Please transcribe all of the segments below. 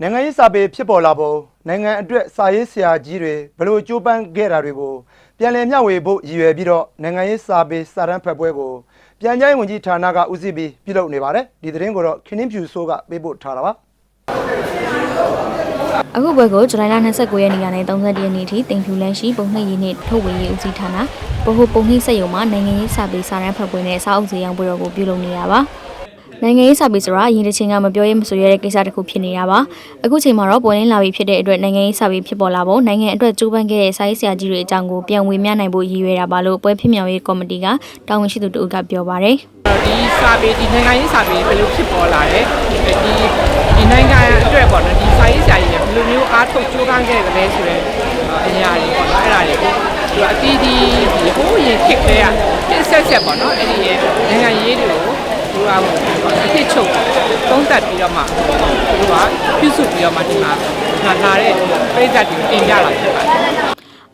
နိုင်ငံရေးစာပေဖြစ်ပေါ်လာပုံနိုင်ငံအတွက်စာရေးဆရာကြီးတွေဘယ်လိုကြိုးပမ်းခဲ့တာတွေကိုပြန်လည်မျှဝေဖို့ရည်ရွယ်ပြီးတော့နိုင်ငံရေးစာပေစာတမ်းဖတ်ပွဲကိုပြန်ကြားရေးဝန်ကြီးဌာနကဦးစီးပြီးပြုလုပ်နေပါတယ်ဒီသတင်းကိုတော့ခင်းင်းဖြူဆိုးကပေးပို့ထားတာပါအခုဘွဲကိုဇူလိုင်လ29ရက်နေ့ကနေ31ရက်နေ့ထိတင်ဖြူလန်းရှိပုံနှိပ်ရည်နှင့်ထုတ်ဝေရေးဦးစီးဌာနဗဟိုပုံနှိပ်စက်ရုံမှာနိုင်ငံရေးစာပေစာတမ်းဖတ်ပွဲနဲ့စာအုပ်စီရောင်းပွဲတော်ကိုပြုလုပ်နေတာပါ နိုင်ငံရေးစာပေဆိုတာအရင်တစ်ချိန်ကမပြောရဲမဆိုရတဲ့ကိစ္စတစ်ခုဖြစ်နေတာပါအခုချိန်မှာတော့ပေါ်ရင်းလာပြီဖြစ်တဲ့အတွက်နိုင်ငံရေးစာပေဖြစ်ပေါ်လာဖို့နိုင်ငံအတွက်ကြိုးပမ်းခဲ့တဲ့စာရေးဆရာကြီးတွေအကြောင်းကိုပြန်ဝေမျှနိုင်ဖို့ရည်ရွယ်တာပါလို့ပွဲဖြစ်မြောက်ရေးကော်မတီကတာဝန်ရှိသူတို့ကပြောပါတယ်ဒီစာပေဒီနိုင်ငံရေးစာပေဘယ်လိုဖြစ်ပေါ်လာတယ်ဒီဒီနိုင်ငံအတွက်ပေါ့နော်ဒီစာရေးဆရာကြီးတွေဘယ်လိုမျိုးအားထုတ်ကြိုးပမ်းခဲ့ကြလဲဆိုတော့အရာတွေပေါ့နော်အဲ့ဒါတွေကိုသူအတီးတီးဒီဟိုးရင်ခစ်တဲ့ကတစ်ဆက်ဆက်ပေါ့နော်အဲ့ဒီနိုင်ငံရေးတွေကိုသူက အဖြစ်ချုပ်သုံးသပ်ပြီးတော့မှသူကပြုစုပြီးတော့မှဒီမှာလာလာတဲ့ပြည်သက်တွေကိုတင်ပြလာဖြစ်ပါတယ်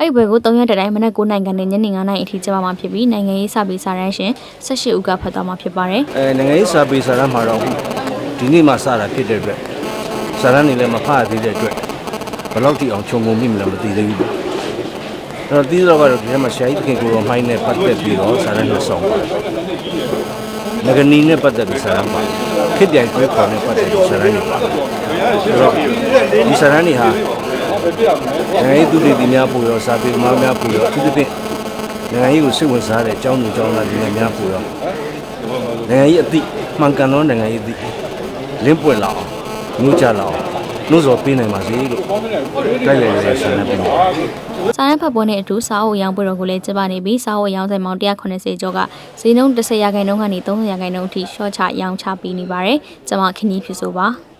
အဲ့ဒီဘွဲကို3ရက်တတိုင်းမနက်9နိုင်ကနေညနေ9နိုင်အထိကျင်းပမှာဖြစ်ပြီးနိုင်ငံရေးစာပေစာတမ်းရှင်18ဦးကဖတ်သွားမှာဖြစ်ပါတယ်အဲနိုင်ငံရေးစာပေစာတမ်းမှာတော့ဒီနေ့မှစတာဖြစ်တဲ့အတွက်စာတမ်းတွေလည်းမဖတ်ရသေးတဲ့အတွက်ဘယ်လောက်ထိအောင်ခြုံငုံမိမလဲမသိသေးဘူးပေါ့အဲ့တော့ဒီတော့ကတော့ဒီထဲမှာရှားကြီးတခင်ကိုရောမိုင်းနဲ့ပတ်သက်ပြီးတော့စာတမ်းတွေဆောင်ပါတယ် ငကနီနဲ့ပတ်သက်ပြီးစာတမ်းပါခစ်ပြိုင်ကျွဲခေါ်နဲ့ပတ်သက်ပြီးစာတမ်းတွေပါအဲ့တော့ဒီစာတမ်းတွေဟာနိုင်ငံရေးသူတွေဒီများပို့ရောစာပေသမားများပို့ရောအထူးသဖြင့်နိုင်ငံရေးကိုစိတ်ဝင်စားတဲ့အကြောင်းသူအကြောင်းသားတွေလည်းများပို့ရောနိုင်ငံရေးအသည့်မှန်ကန်သောနိုင်ငံရေးအသည့်လင်းပွင့်လာအောင်မျိုးကြလာအောင် နှုတ်ဆော်ပေးနိုင်ပါစေလို့တိုက်ရိုက်ရရှင်နေပြီစာရန်ဖတ်ပွဲနဲ့အတူစာအုပ်ရောင်းပွဲတော်ကိုလည်းကျင်းပနေပြီးစာအုပ်ရောင်းဆိုင်ပေါင်း180ကျော်ကဈေးနှုန်း30ရာခိုင်နှုန်းကနေ30ရာခိုင်နှုန်းအထိရှော့ချရောင်းချပေးနေပါတယ်။ကျွန်မခင်းကြီးဖြစ်ဆိုပါ။